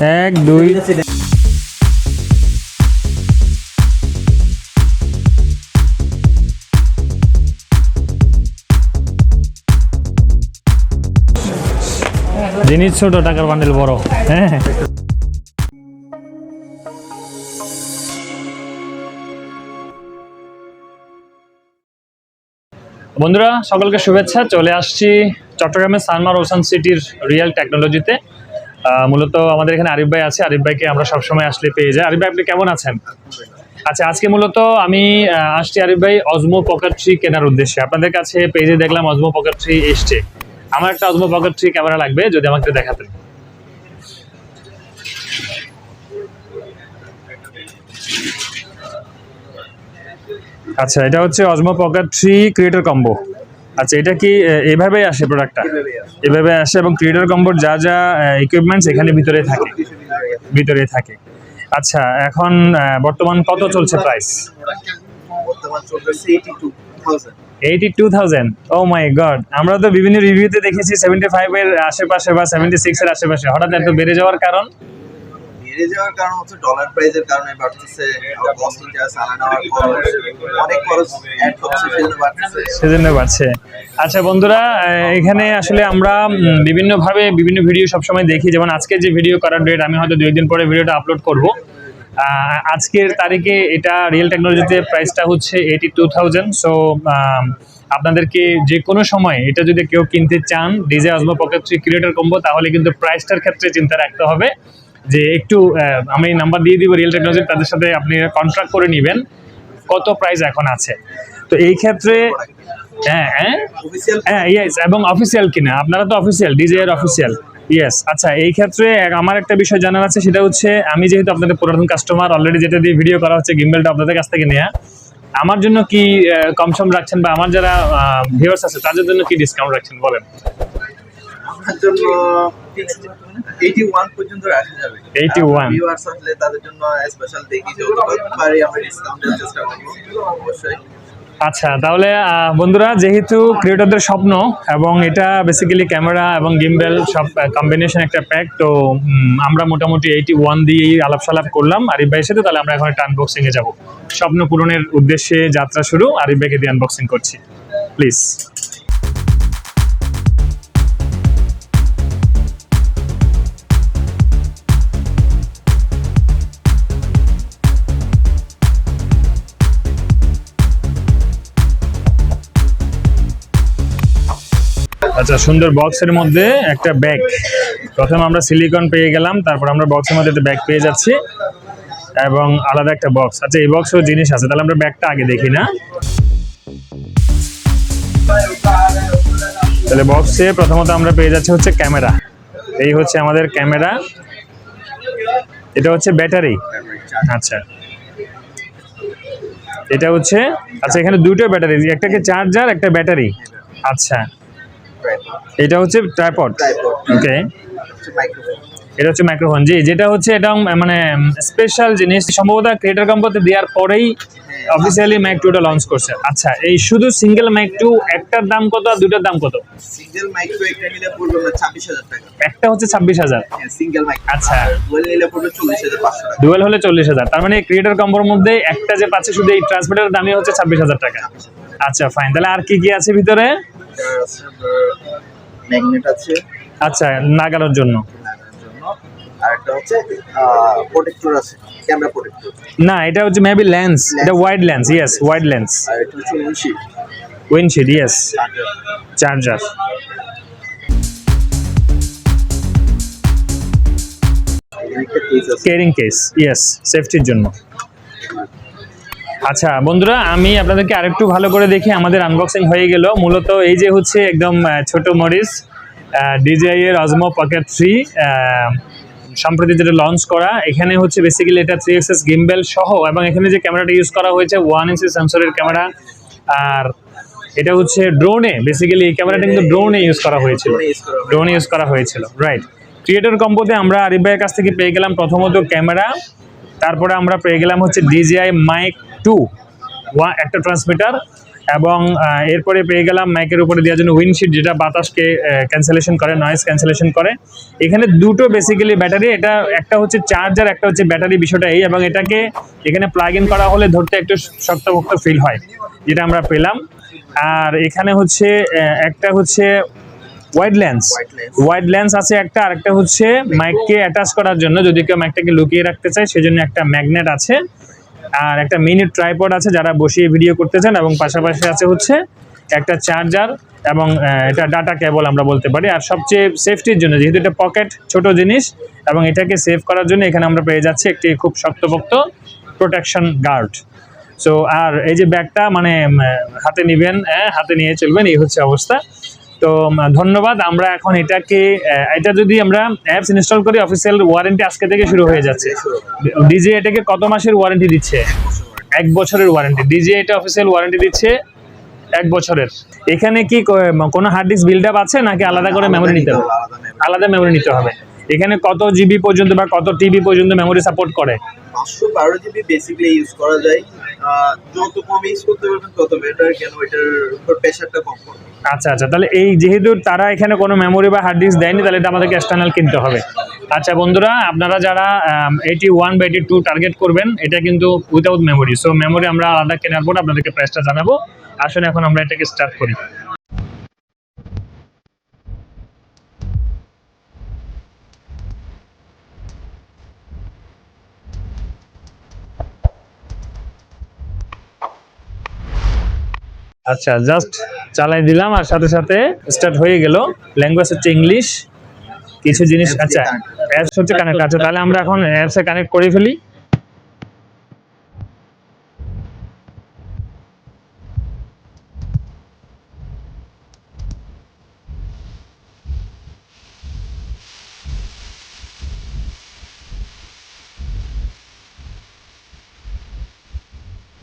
এক, দুই। জিনিস ছোট, টাকার বান্ডেল বড়। হ্যাঁ। বন্ধুরা, সকলকে শুভেচ্ছা। চলে আসছি চট্টগ্রামের সানমার ওসান সিটির রিয়েল টেকনোলজিতে মূলত আমাদের এখানে আরিফ ভাই আছে। আরিফ ভাইকে আমরা সবসময় আসলে পেয়ে যাই। আরিফ ভাই, আপনি কেমন আছেন? আচ্ছা আজকে মূলত আমি আসছি আরিফ ভাই অজমো পকেট থ্রি কেনার উদ্দেশ্যে। আপনাদের কাছে পেজে দেখলাম অজমো পকেট থ্রি এসছে। আমার একটা অজমো পকেট থ্রি ক্যামেরা লাগবে, যদি আমাকে দেখাতেন। আচ্ছা এটা হচ্ছে Osmo pocket three creator combo আচ্ছা এটা কি আহ, এভাবে আসে প্রোডাক্টটা এভাবে আসে এবং ক্রিয়েটর কম্বোর যা যা ইকুইপমেন্টস এখানে ভিতরে থাকে। ভিতরে থাকে। আচ্ছা এখন বর্তমান কত চলছে price eighty two thousand eighty two thousand oh my God আমরা তো বিভিন্ন রিভিউতে দেখেছি সেভেন্টি ফাইভের আশেপাশে বা সেভেন্টি সিক্সের আশেপাশে। হঠাৎ এত বেড়ে যাওয়ার কারণ? বেড়ে যাওয়ার কারণ হচ্ছে ডলার প্রাইসের কারণে বাড়তেছে অনেক খরচ অ্যাড হচ্ছে, সেজন্য সেজন্য বাড়ছে। আচ্ছা বন্ধুরা এখানে আসলে আমরা বিভিন্নভাবে বিভিন্ন ভিডিও সবসময় দেখি। যেমন আজকে যে ভিডিও করার ডেট আমি হয়তো দুই দিন পরে ভিডিওটা আপলোড করব। আজকের তারিখে এটা রিয়েল টেকনোলজিতে প্রাইসটা হচ্ছে এইটি টু থাউজেন্ড সো আপনাদেরকে যে কোনো সময় এটা যদি কেউ কিনতে চান, DJ Osmo pocket three creator combo তাহলে কিন্তু প্রাইসটার ক্ষেত্রে চিন্তা রাখতে হবে। যে একটু আমি নাম্বার দিয়ে দিব রিয়েল টেকনোলজি তাদের সাথে আপনি কন্ট্রাক্ট করে নেবেন। কত প্রাইস এখন আছে? তো এই ক্ষেত্রে হ্যাঁ হ্যাঁ? হ্যাঁ ইয়েস এবং অফিসিয়াল কিনা? আপনারা তো অফিসিয়াল ডিজে এর অফিসিয়াল ইয়েস আচ্ছা এই ক্ষেত্রে আমার একটা বিষয় জানার আছে সেটা হচ্ছে আমি যেহেতু আপনাদের পুরাতন কাস্টমার অলরেডি যেটা দিয়ে ভিডিও করা হচ্ছে গিম্বেলটা আপনাদের কাছ থেকে নেওয়া আমার জন্য কি আহ, কম সম রাখছেন বা আমার যারা ভিউয়ার্স আছে তাদের জন্য কি ডিসকাউন্ট রাখছেন বলেন? আমার জন্য এইটি ওয়ান পর্যন্ত রাখা যাবে। 81 ভিউয়ার্স আসলে তাদের জন্য স্পেশাল দেখি যতটুকু পারি আমরা ডিসকাউন্টের চেষ্টা করব অবশ্যই। আচ্ছা তাহলে বন্ধুরা যেহেতু ক্রিয়েটরদের স্বপ্ন এবং এটা বেসিক্যালি ক্যামেরা এবং গিম্বেল সব কম্বিনেশন একটা প্যাক তো আমরা মোটামুটি এইটি ওয়ান দিয়েই আলাপ সালাপ করলাম আরিফ ভাইয়ের সাথে তাহলে আমরা এখন একটা আনবক্সিং এ যাব। স্বপ্ন পূরণের উদ্দেশ্যে যাত্রা শুরু আরিফ ভাইকে দিয়ে আনবক্সিং করছি। প্লিজ আচ্ছা সুন্দর বক্সের মধ্যে একটা ব্যাগ প্রথম আমরা সিলিকন পেয়ে গেলাম, তারপর আমরা বক্সের মধ্যে একটা ব্যাগ পেয়ে যাচ্ছি, এবং আলাদা একটা বক্স আচ্ছা এই বক্সেও জিনিস আছে, তাহলে আমরা ব্যাগটা আগে দেখি না। তাহলে বক্সে প্রথমত আমরা পেয়ে যাচ্ছি হচ্ছে ক্যামেরা এই হচ্ছে আমাদের ক্যামেরা এটা হচ্ছে ব্যাটারি আচ্ছা। এটা হচ্ছে আচ্ছা এখানে দুটো ব্যাটারি একটাকে চার্জার একটা ব্যাটারি আচ্ছা। এটা হচ্ছে ট্রাইপড ওকে এটা হচ্ছে মাইক্রোফোন জি যেটা হচ্ছে এটা মানে স্পেশাল জিনিস। সম্ভবত ক্রিয়েটর কম্পোতে দেওয়ার পরেই অফিসিয়ালি ম্যাক টুটা লঞ্চ করছে। আচ্ছা এই শুধু সিঙ্গেল ম্যাক টু একটার দাম কত আর দুটার দাম কত? সিঙ্গেল মাইক্রো একটা নিলে পড়বে না ছাব্বিশ হাজার টাকা। একটা হচ্ছে ছাব্বিশ হাজার। হ্যাঁ সিঙ্গেল মাইক আচ্ছা। ডুয়েল নিলে পড়বে চল্লিশ হাজার পাঁচশো টাকা। ডুয়েল হলে চল্লিশ হাজার। তার মানে ক্রিয়েটর কম্বোর মধ্যে একটা যে পাচ্ছে শুধু এই ট্রান্সমিটারের দামই হচ্ছে ছাব্বিশ হাজার টাকা। আচ্ছা ফাইন তাহলে আর কি কি আছে ভিতরে? ম্যাগনেট আছে। আচ্ছা নাগানোর জন্য। আর একটা হচ্ছে প্রোটেক্টর আছে। ক্যামেরা প্রোটেক্টর না এটা হচ্ছে মেবি লেন্স এটা wide lens yes wide lens আর এটা হচ্ছে yes charger carrying case yes সেফটির জন্য। আচ্ছা বন্ধুরা আমি আপনাদেরকে আরেকটু ভালো করে দেখি আমাদের আনবক্সিং হয়ে গেল। মূলত এই যে হচ্ছে একদম ছোট মরিস ডিজিআই এর অজমো পকেট থ্রি সম্প্রতি যেটা লঞ্চ করা এখানে হচ্ছে বেসিক্যালি এটা থ্রি এক্সএস গিম্বেল সহ এবং এখানে যে ক্যামেরাটা ইউজ করা হয়েছে ওয়ান ইঞ্চি সেন্সরের ক্যামেরা আর এটা হচ্ছে ড্রোনে বেসিক্যালি এই ক্যামেরাটা কিন্তু ড্রোনে ইউজ করা হয়েছিল। ড্রোন ইউজ করা হয়েছিল। রাইট ক্রিয়েটর কম্পোতে আমরা আরিফ ভাইয়ের কাছ থেকে পেয়ে গেলাম প্রথমত ক্যামেরা তারপরে আমরা পেয়ে গেলাম হচ্ছে ডিজিআই মাইক টু ওয়া একটা ট্রান্সমিটার এবং এরপরে পেয়ে গেলাম মাইকের উপরে দেওয়ার জন্য উইন্ডশিট যেটা বাতাসকে ক্যান্সেলেশন করে নয়েজ ক্যান্সেলেশন করে। এখানে দুটো বেসিক্যালি ব্যাটারি এটা একটা হচ্ছে চার্জার একটা হচ্ছে ব্যাটারি বিষয়টা এই এবং এটাকে এখানে প্লাগ ইন করা হলে ধরতে একটু শক্তভক্ত ফিল হয় যেটা আমরা পেলাম। আর এখানে হচ্ছে একটা হচ্ছে ওয়াইড লেন্স। ওয়াইড লেন্স আছে একটা আর একটা হচ্ছে মাইককে অ্যাটাচ করার জন্য। যদি কেউ মাইকটাকে লুকিয়ে রাখতে চায় সেজন্য একটা ম্যাগনেট আছে। আর একটা মিনি ট্রাইপড আছে যারা বসিয়ে ভিডিও করতে চান এবং পাশাপাশি আছে হচ্ছে একটা চার্জার এবং এটা ডাটা কেবল আমরা বলতে পারি। আর সবচেয়ে সেফটির জন্য যেহেতু এটা পকেট ছোট জিনিস এবং এটাকে সেভ করার জন্য এখানে আমরা পেয়ে যাচ্ছি একটি খুব শক্তপোক্ত প্রোটেকশন গার্ড সো আর এই যে ব্যাগটা মানে হাতে নেবেন হ্যাঁ, হাতে নিয়ে চলবেন এই হচ্ছে অবস্থা। তো ধন্যবাদ। আমরা এখন এটাকে এটা যদি আমরা অ্যাপস ইনস্টল করি অফিসিয়াল ওয়ারেন্টি আজকে থেকে শুরু হয়ে যাচ্ছে। ডিজে এটাকে কত মাসের ওয়ারেন্টি দিচ্ছে? এক বছরের ওয়ারেন্টি ডিজে এটা অফিসিয়াল ওয়ারেন্টি দিচ্ছে এক বছরের। এখানে কি কোনো হার্ড ডিস্ক বিল্ড আপ আছে নাকি আলাদা করে মেমোরি নিতে হবে? আলাদা মেমোরি নিতে হবে। এখানে কত জিবি পর্যন্ত বা কত টিবি পর্যন্ত মেমোরি সাপোর্ট করে? পাঁচশো বারো জিবি বেসিক্যালি ইউজ করা যায়। যত কম ইউজ করতে পারবেন তত বেটার কেন এটার উপর প্রেশারটা কম পড়বে। আচ্ছা আচ্ছা তাহলে এই যেহেতু তারা এখানে কোনো মেমোরি বা হার্ড ডিস্ক দেয়নি তাহলে এটা আমাদেরকে এক্সটার্নাল কিনতে হবে। আচ্ছা বন্ধুরা আপনারা যারা এইটি ওয়ান বা এইটি টু টার্গেট করবেন এটা কিন্তু উইদাউট মেমোরি সো মেমোরি আমরা আলাদা কেনার পর আপনাদেরকে প্রাইসটা জানাব। আসলে এখন আমরা এটাকে স্টার্ট করি। আচ্ছা জাস্ট চালাই দিলাম আর সাথে সাথে স্টার্ট হয়ে গেল। ল্যাঙ্গুয়েজ হচ্ছে ইংলিশ কিছু জিনিস আচ্ছা অ্যাপস হচ্ছে কানেক্ট আচ্ছা তাহলে আমরা এখন অ্যাপসে কানেক্ট করে ফেলি।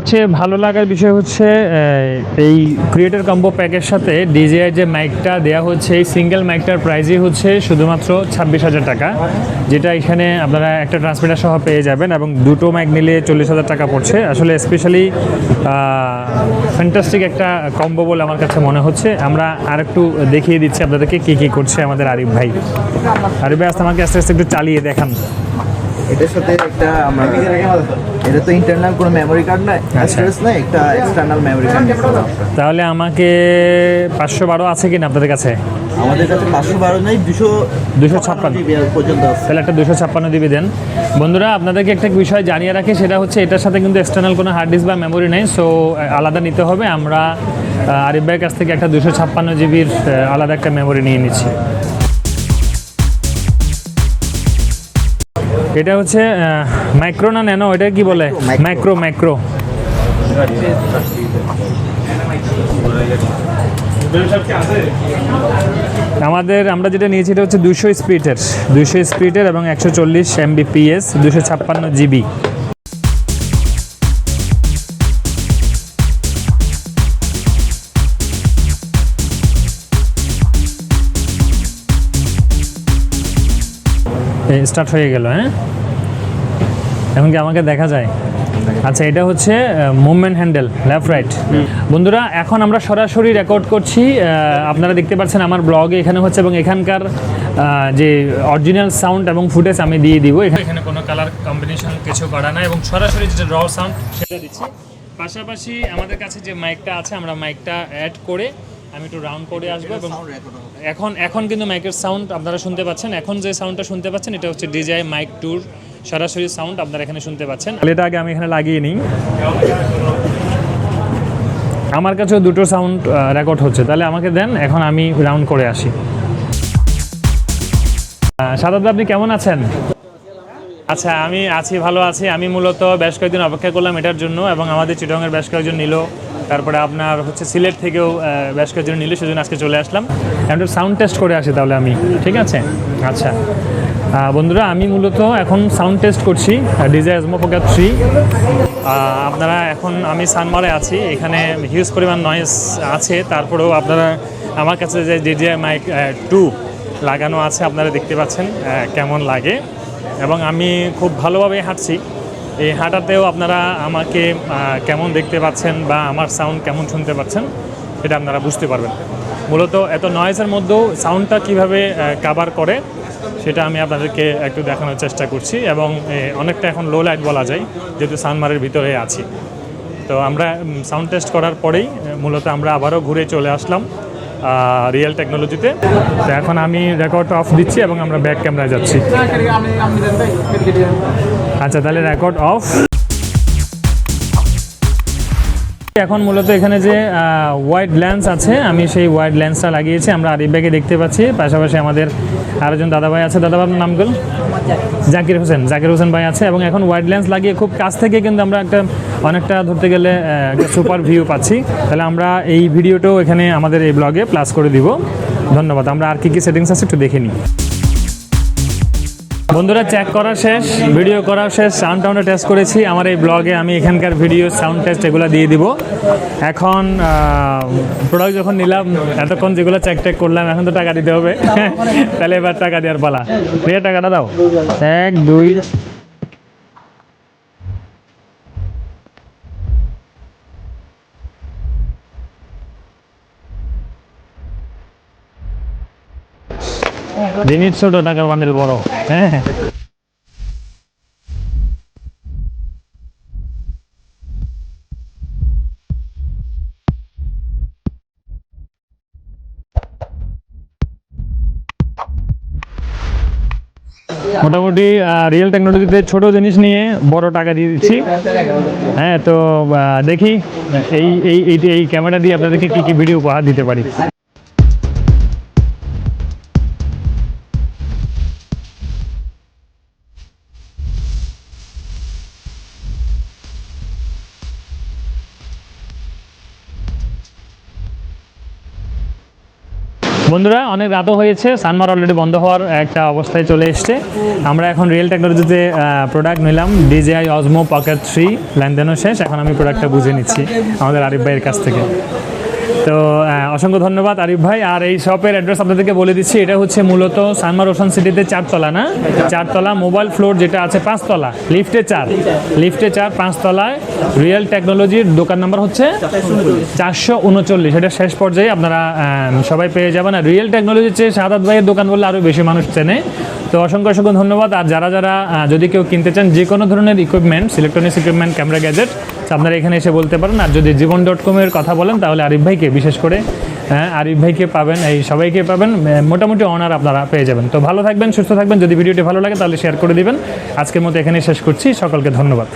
হচ্ছে, ভালো লাগার বিষয় হচ্ছে এই ক্রিয়েটার কম্বো প্যাকের সাথে ডিজিআই যে মাইকটা দেওয়া হচ্ছে, এই সিঙ্গেল মাইকটার প্রাইসই হচ্ছে শুধুমাত্র ছাব্বিশ হাজার টাকা, যেটা এখানে আপনারা একটা ট্রান্সমিটার সহ পেয়ে যাবেন এবং দুটো মাইক নিলে চল্লিশ হাজার টাকা পড়ছে। আসলে স্পেশালি ফ্যান্টাস্টিক একটা কম্বো বলে আমার কাছে মনে হচ্ছে। আমরা আরেকটু দেখিয়ে দিচ্ছি আপনাদেরকে কী কী করছে আমাদের আরিফ ভাই। আরিফ ভাই আস্তে আমাকে আস্তে আস্তে একটু চালিয়ে দেখান। এটার সাথে একটা আমরা এটা তো ইন্টারনাল কোনো মেমোরি কার্ড নাই স্টোরেজ নাই একটা এক্সটার্নাল মেমোরি কার্ড। তাহলে আমাকে পাঁচশো বারো আছে কিনা আপনাদের কাছে? আমাদের কাছে পাঁচশো বারো নাই দুশো 256 জিবি পর্যন্ত তাহলে একটা দুশো ছাপ্পান্ন দিবি দেন। বন্ধুরা আপনাদেরকে একটা বিষয় জানিয়ে রাখি সেটা হচ্ছে এটার সাথে কিন্তু এক্সটার্নাল কোনো হার্ড ডিস্ক বা মেমোরি নেই সো আলাদা নিতে হবে। আমরা আরিফ ভাইয়ের কাছ থেকে একটা দুশো ছাপ্পান্ন জিবির আলাদা একটা মেমোরি নিয়ে নিচ্ছি। এটা হচ্ছে মাইক্রো না ন্যানো এটা কি বলে? মাইক্রো মাইক্রো আমাদের আমরা যেটা নিয়েছি এটা হচ্ছে দুশো স্পিডের দুশো স্পিডের এবং একশো চল্লিশ এমবিপিএস দুশো ছাপ্পান্ন জিবি স্টার্ট হয়ে গেল হ্যাঁ? এখন কি আমাকে দেখা যায়? আচ্ছা এটা হচ্ছে মুভমেন্ট হ্যান্ডেল লেফট রাইট বন্ধুরা, এখন আমরা সরাসরি রেকর্ড করছি আপনারা দেখতে পাচ্ছেন আমার ব্লগে এখানে হচ্ছে এবং এখানকার যে অরিজিনাল সাউন্ড এবং ফুটেজ আমি দিয়ে দিব। এখানে কোনো কালার কম্বিনেশন কিছু করা নাই এবং সরাসরি যেটা র সাউন্ড সেটা দিচ্ছি। পাশাপাশি আমাদের কাছে যে মাইকটা আছে, আমরা মাইকটা অ্যাড করে আমি একটু রাউন্ড করে আসব এবং। এখন এখন কিন্তু মাইকের সাউন্ড আপনারা শুনতে পাচ্ছেন। এখন যে সাউন্ডটা শুনতে পাচ্ছেন এটা হচ্ছে ডিজাই মাইক টুর সরাসরি সাউন্ড আপনারা এখানে শুনতে পাচ্ছেন। এটা আগে আমি এখানে লাগিয়ে নিই। আমার কাছেও দুটো সাউন্ড রেকর্ড হচ্ছে। তাহলে আমাকে দেন এখন আমি রাউন্ড করে আসি। সাদাদ আপনি কেমন আছেন? আচ্ছা আমি আছি ভালো আছি। আমি মূলত বেশ কয়েকদিন অপেক্ষা করলাম এটার জন্য এবং আমাদের চিটংয়ের বেশ কয়েকজন নিল। তারপরে আপনার হচ্ছে সিলেট থেকেও বেশ কয়েকজন নিল, সেজন্য আজকে চলে আসলাম। এখন সাউন্ড টেস্ট করে আসি তাহলে আমি, ঠিক আছে? আচ্ছা। বন্ধুরা, আমি মূলত এখন সাউন্ড টেস্ট করছি ডিজে এজমোফোকা থ্রি আপনারা এখন, আমি সানমারে আছি, এখানে হিউজ পরিমাণ নয়েজ আছে, তারপরেও আপনারা আমার কাছে যে ডিজে মাইক টু লাগানো আছে, আপনারা দেখতে পাচ্ছেন কেমন লাগে। এবং আমি খুব ভালোভাবে হাঁটছি। এই হাঁটাতেও আপনারা আমাকে কেমন দেখতে পাচ্ছেন বা আমার সাউন্ড কেমন শুনতে পাচ্ছেন সেটা আপনারা বুঝতে পারবেন। মূলত এত নয়েজের মধ্যেও সাউন্ডটা কীভাবে কাভার করে, সেটা আমি আপনাদেরকে একটু দেখানোর চেষ্টা করছি এবং অনেকটা এখন লো লাইট বলা যায়, যেহেতু সানমারের ভিতরে আছি। তো আমরা সাউন্ড টেস্ট করার পরেই মূলত আমরা আবারও ঘুরে চলে আসলাম। রিয়েল টেকনোলজিতে তো এখন আমি রেকর্ড অফ দিচ্ছি এবং আমরা ব্যাক ক্যামেরায় যাচ্ছি। আচ্ছা তাহলে রেকর্ড অফ এখন মূলত এখানে যে ওয়াইড লেন্স আছে, আমি সেই ওয়াইড লেন্সটা লাগিয়েছি। আমরা আরিফ ব্যাগে দেখতে পাচ্ছি। পাশাপাশি আমাদের আরেকজন দাদাভাই আছে। দাদাভাই আপনার নাম বলুন জাকির হোসেন। জাকির হোসেন ভাই আছে। এবং এখন ওয়াইড লেন্স লাগিয়ে খুব কাছ থেকে কিন্তু আমরা একটা অনেকটা ধরতে গেলে একটা সুপার ভিউ পাচ্ছি। তাহলে আমরা এই ভিডিওটাও এখানে আমাদের এই ব্লগে প্লাস করে দিব। ধন্যবাদ। আমরা আর কি কি সেটিংস আছে একটু দেখে নিই। বন্ধুরা চেক করা শেষ ভিডিও করা শেষ সাউন্ড টাউন্ডে টেস্ট করেছি। আমার এই ব্লগে আমি এখানকার ভিডিও সাউন্ড টেস্ট এগুলো দিয়ে দিব। এখন প্রোডাক্ট যখন নিলাম, এতক্ষণ যেগুলো চেক টেক করলাম, এখন তো টাকা দিতে হবে। তাহলে এবার টাকা দেওয়ার পালা। দিয়ে টাকাটা দাও। এক, দুই ছোট টাকার বড় হ্যাঁ মোটামুটি রিয়েল টেকনোলজিতে ছোট জিনিস নিয়ে বড় টাকা দিয়ে দিচ্ছি। হ্যাঁ তো দেখি, এই, এই- এই ক্যামেরা দিয়ে আপনাদেরকে কি কি ভিডিও উপহার দিতে পারি। বন্ধুরা, অনেক রাতও হয়েছে, সানমার অলরেডি বন্ধ হওয়ার একটা অবস্থায় চলে এসছে। আমরা এখন রিয়েল টেকনোলজিতে প্রোডাক্ট নিলাম ডিজিআই অজমো পকেট থ্রি লেনদেনও শেষ, এখন আমি প্রোডাক্টটা বুঝে নিচ্ছি, আমাদের আরিফ ভাইয়ের কাছ থেকে। তো অসংখ্য ধন্যবাদ আরিফ ভাই। আর এই শপের অ্যাড্রেস আপনাদেরকে বলে দিচ্ছি, এটা হচ্ছে মূলত সানমার ওশান সিটিতে চারতলা, না? চারতলা মোবাইল ফ্লোর যেটা আছে পাঁচতলা লিফটে চার। লিফটে চার, পাঁচতলায় রিয়েল টেকনোলজির দোকান নাম্বার হচ্ছে চারশো উনচল্লিশ। এটা শেষ পর্যায়ে আপনারা সবাই পেয়ে যাবেন। আর রিয়েল টেকনোলজির চেয়ে সাদাত ভাইয়ের দোকান বললে আরও বেশি মানুষ চেনে। তো অসংখ্য অসংখ্য ধন্যবাদ। আর যারা যারা যদি কেউ কিনতে চান যে কোনো ধরনের equipments electronics equipment camera gadget আপনারা এখানে এসে বলতে পারেন। আর যদি জীবন ডট কমের কথা বলেন, তাহলে আরিফ ভাইকে বিশেষ করে হ্যাঁ আরিফ ভাইকে পাবেন, এই সবাইকে পাবেন। মোটামুটি অনার আপনারা পেয়ে যাবেন। তো ভালো থাকবেন, সুস্থ থাকবেন। যদি ভিডিওটি ভালো লাগে, তাহলে শেয়ার করে দিবেন। আজকের মতো এখানেই শেষ করছি। সকলকে ধন্যবাদ।